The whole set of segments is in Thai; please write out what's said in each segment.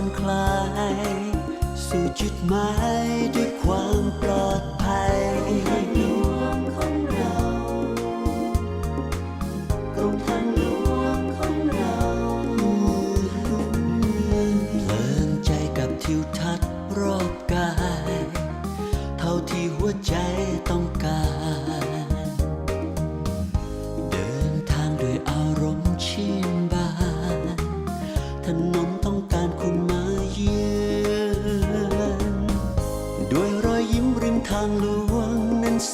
อนคลาย สู่จุดหมายด้วยความปลอดภัย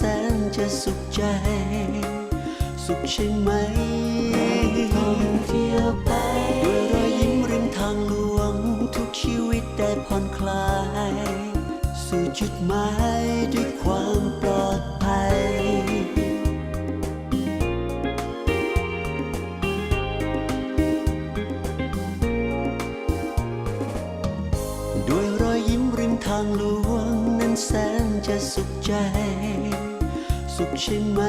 นั้นแสนจะสุขใจ สุขใช่ไหมท่องเที่ยวไปด้วยรอยยิ้มริมทางหลวง ทุกชีวิตได้ผ่อนคลาย สู่จุดหมายด้วยความปลอดภัยด้วยรอยยิ้มริมทางหลวง นั้นแสนจะสุขใจ สุขใช่ไหม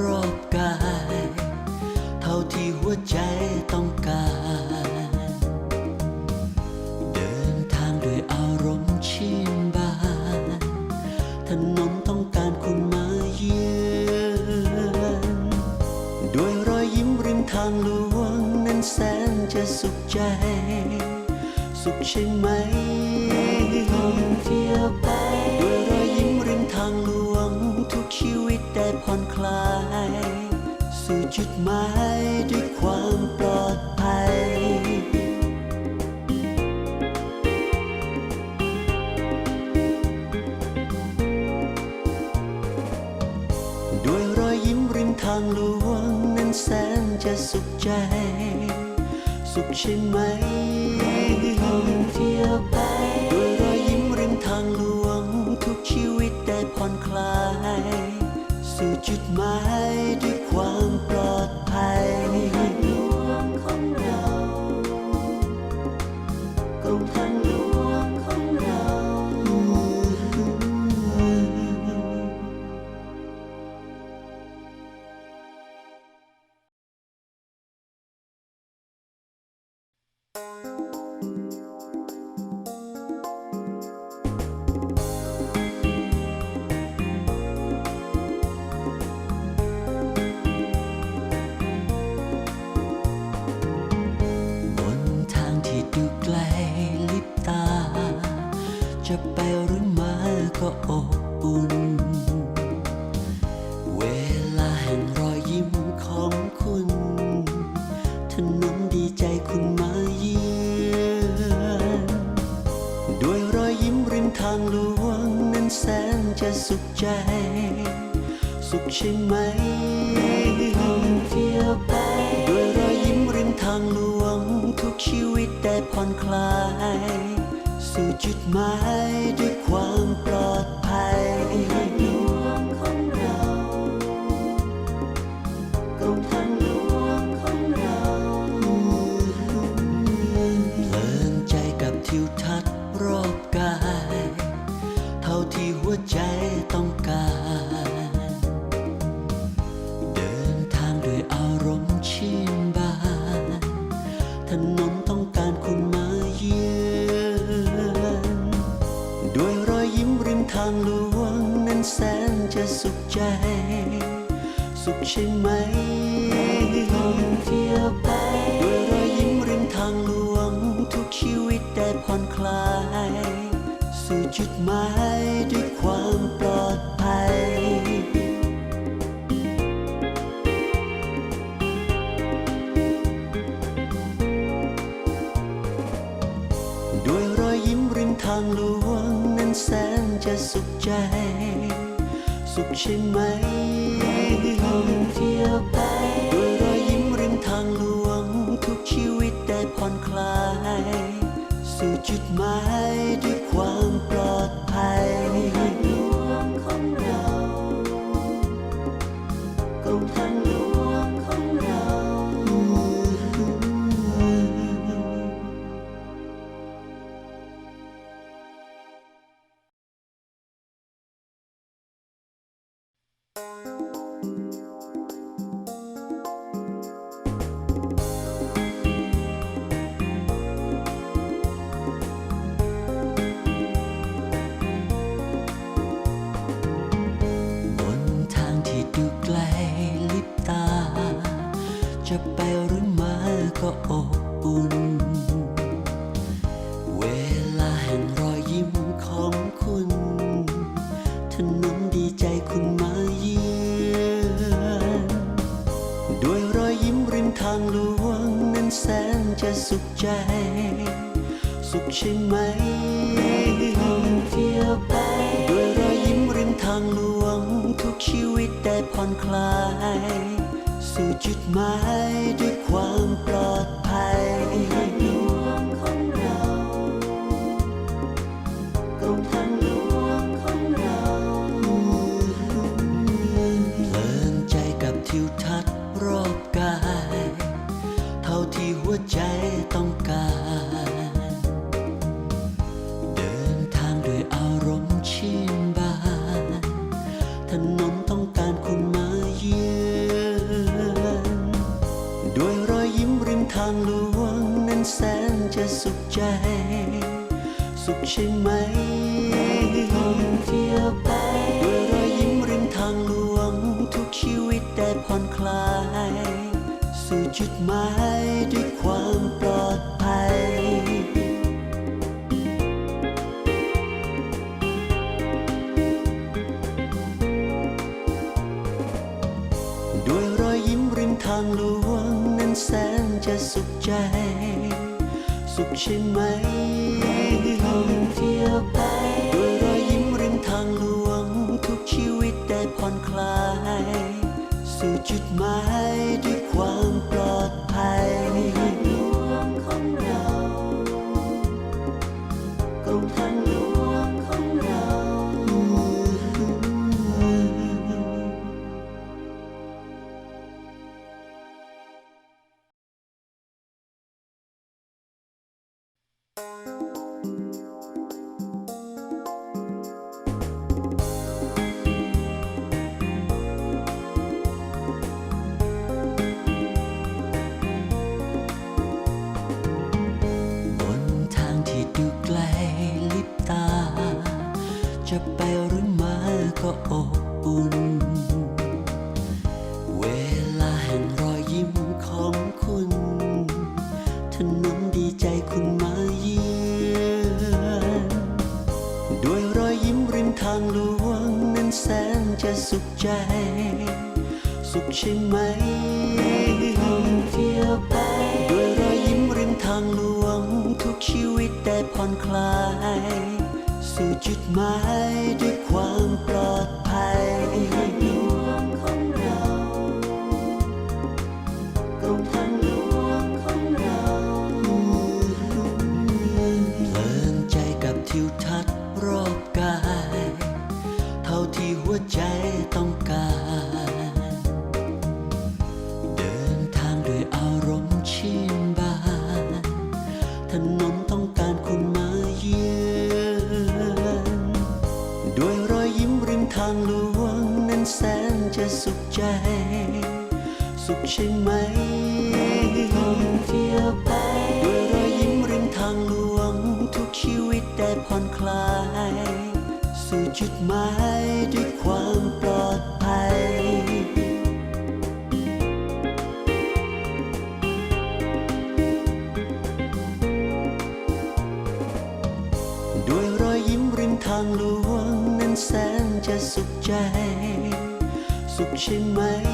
รอบกาย เท่าที่หัวใจต้องการ เดินทางด้วยอารมณ์ชื่นบานถนนต้องการคุณมาเยือนด้วยรอยยิ้มริมทางหลวงนั้นแสนจะสุขใจ สุขใช่ไหมท่องเที่ยวไป ผ่อนคลาย สู่จุดหมายด้วยความปลอดภัย ด้วยรอยยิ้มริมทางหลวง นั้นแสนจะสุขใจ สุขใช่ไหม สุขใจ สุขใช่ไหมท่องเที่ยวไปด้วยรอยยิ้มริมทางหลวง ทุกชีวิตได้ผ่อนคลาย สู่จุดหมายด้วย ใจ สุขใช่ไหมท่องเที่ยวไปด้วยรอยยิ้มริมทางหลวง ทุกชีวิตได้ผ่อนคลาย สู่จุดหมายด้วยความปลอดภัยด้วยรอยยิ้มริมทางหลวง นั้นแสนจะสุขใจ สุขใช่ไหม ของคุณ ถนนดีใจคุณมาเยือนด้วยรอยยิ้มริมทางหลวง นั้นแสนจะสุขใจ สุขใช่ไหมท่องเที่ยวไป ด้วยรอยยิ้มริมทางหลวง ทุกชีวิตได้ผ่อนคลาย สู่จุดหมายด้วย หัวใจต้องการ เดินทางด้วยอารมณ์ชื่นบานถนนต้องการคุณมาเยือนด้วยรอยยิ้มริมทางหลวงนั้นแสนจะสุขใจ สุขใช่ไหมท่องเที่ยวไป ทางหลวงนั้นแสนจะสุขใจ สุขใช่ไหมท่องเที่ยวไปด้วยรอยยิ้มริมทางหลวง ทุกชีวิตได้ผ่อนคลาย สู่จุดหมายด้วย ช่ไหมท่องเที่ยวไปด้วยรอยยิ้มริมทางหลวง ทุกชีวิตได้ผ่อนคลาย สู่จุดหมายด้วย ใช่ไหมท่ดยรอยยิ้มริมทางลวง ทุกชีวิตได้ผ่อนคลาย สู่จุดหมายด้วยความปลอดภัยดยรอยยิ้มริมทางหลวง นั้นแสนจะสุขใจ สุขใช่ไหม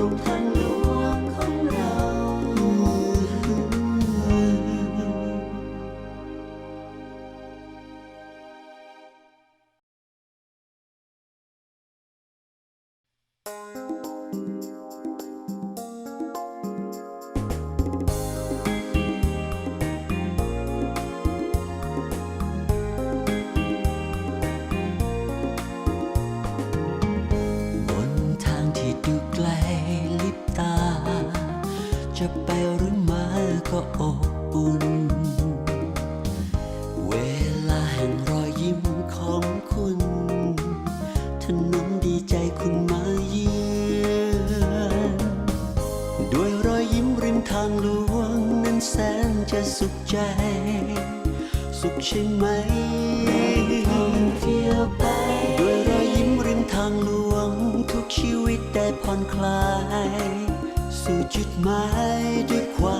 都可以 นนดีใจคุณมาเยือนด้วยรอยยิ้มริมทางหลวงนั้นแสนจะสุขใจ สุขใช่ไหมท่องเที่ยวไป ด้วยรอยยิ้มริมทางหลวง ทุกชีวิตได้ผ่อนคลาย สู่จุดหมายด้วยความ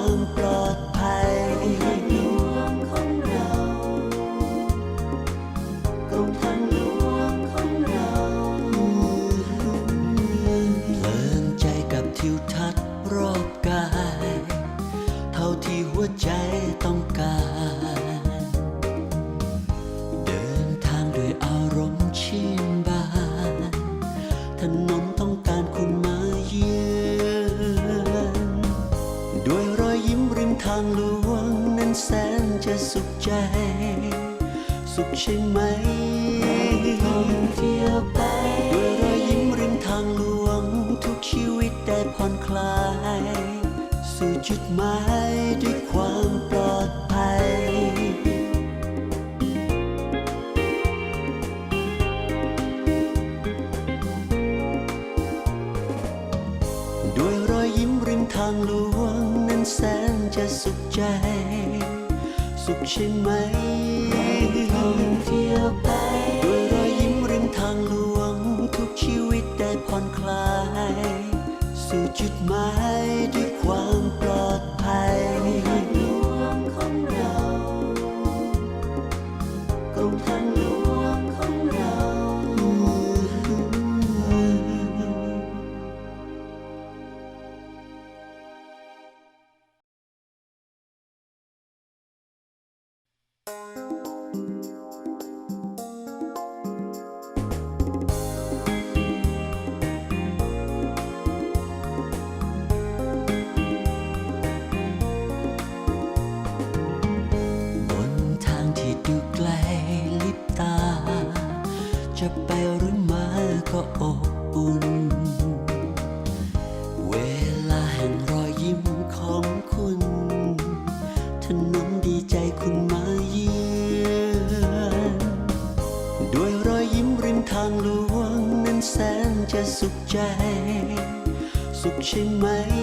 สุขใจ สุขใช่ไหมท่องเที่ยวไปด้วยรอยยิ้มริมทางหลวง ทุกชีวิตได้ผ่อนคลาย สู่จุดหมายด้วยความปลอดภัยด้วยรอยยิ้มริมทางหลวงนั้นแสนจะสุขใจ สุขใช่ไหมท่องเที่ยวไปด้วยรอยยิ้มริมทางหลวง ทุกชีวิตได้ผ่อนคลาย สู่จุดหมายด้วยความปลอดภัย ใช่ไหม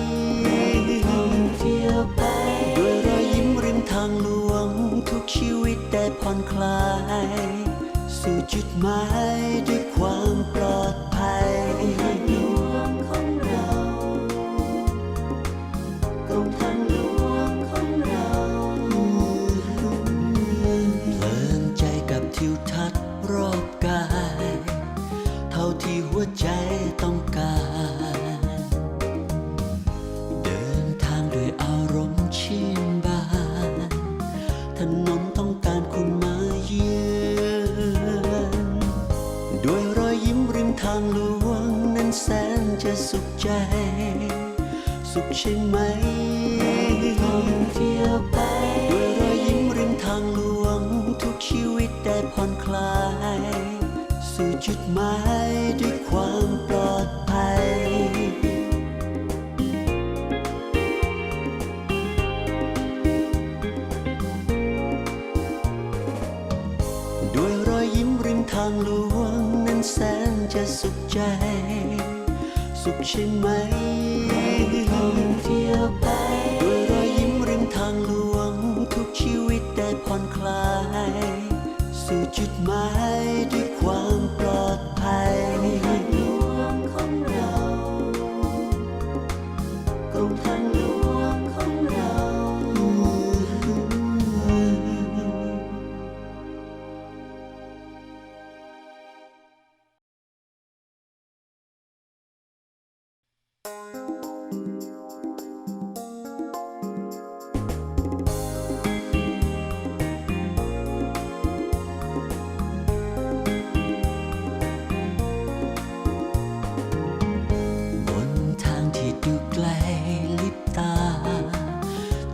ใช่ไหม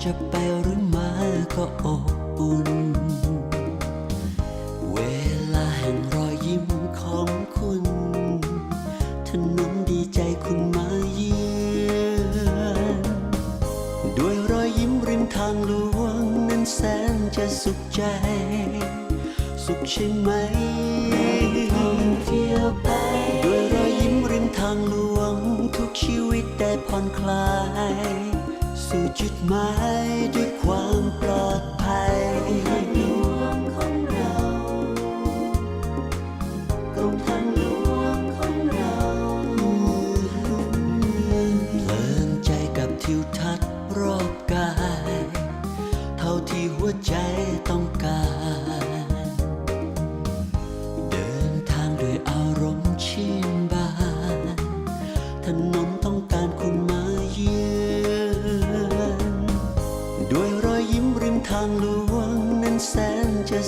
จะไปหรือมาก็อบอุ่น จะสุขใจ สุขใช่ไหมท่องเที่ยวไปด้วยรอยยิ้มริมทางหลวง ทุกชีวิตได้ผ่อนคลาย สู่จุดหมาย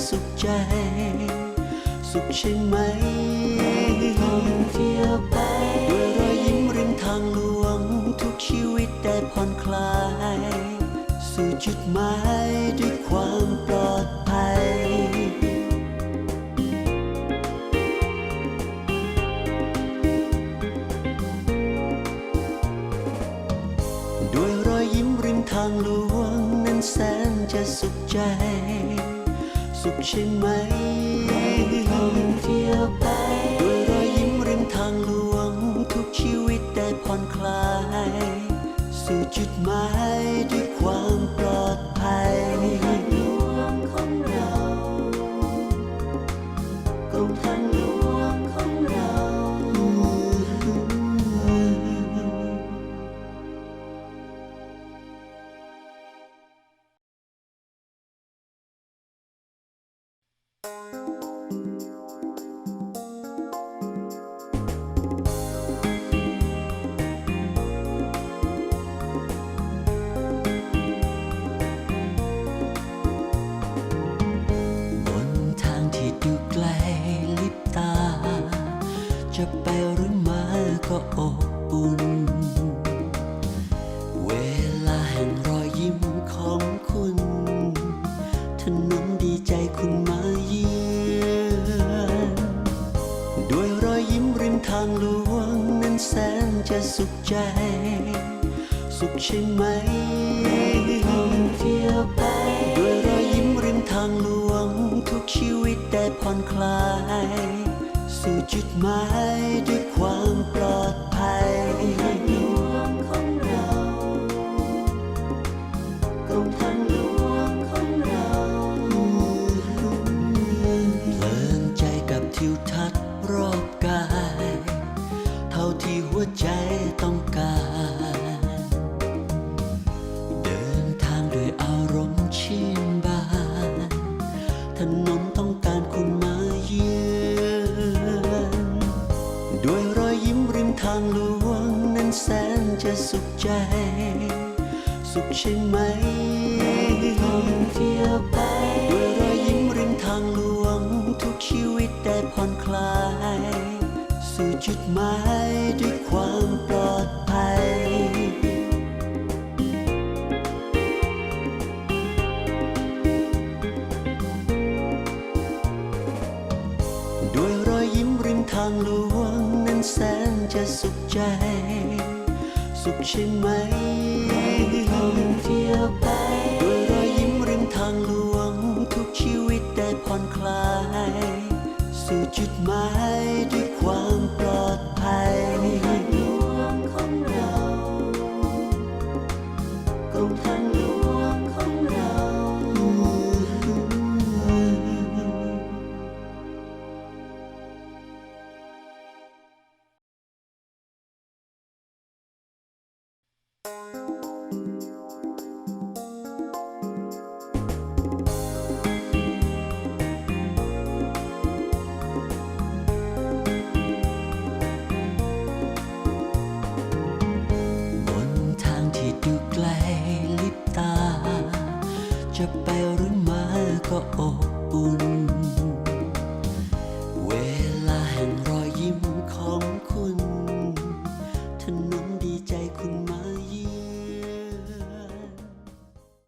สุขใจ สุขใช่ไหมท่องเที่ยวไปด้วยรอยยิ้มริมทางหลวง ทุกชีวิตได้ผ่อนคลาย สู่จุดหมายด้วยความปลอดภัยด้วยรอยยิ้มริมทางหลวง ใช่ไหมท่องเที่ยวไปด้วยรอยยิ้มริมทางหลวง ทุกชีวิตได้ผ่อนคลาย สู่จุดหมายด้วย จะไปหรือมาก็อบอุ่น เวลาแห่งรอยยิ้มของคุณถนนดีใจคุณมาเยือนด้วยรอยยิ้มริมทางหลวงนั้นแสนจะสุขใจ สุขใช่ไหมท่องเที่ยวไป ด้วยรอยยิ้มริมทางหลวงทุกชีวิตได้ผ่อนคลาย สู่จุดหมายด้วยความปลอดภัย ด้วยรอยยิ้มริมทางหลวงนั้นแสนจะสุขใจ สุขใช่ไหมท่องเที่ยวไป ด้วยรอยยิ้มริมทางหลวงทุกชีวิตได้ผ่อนคลาย สู่จุดหมายด้วย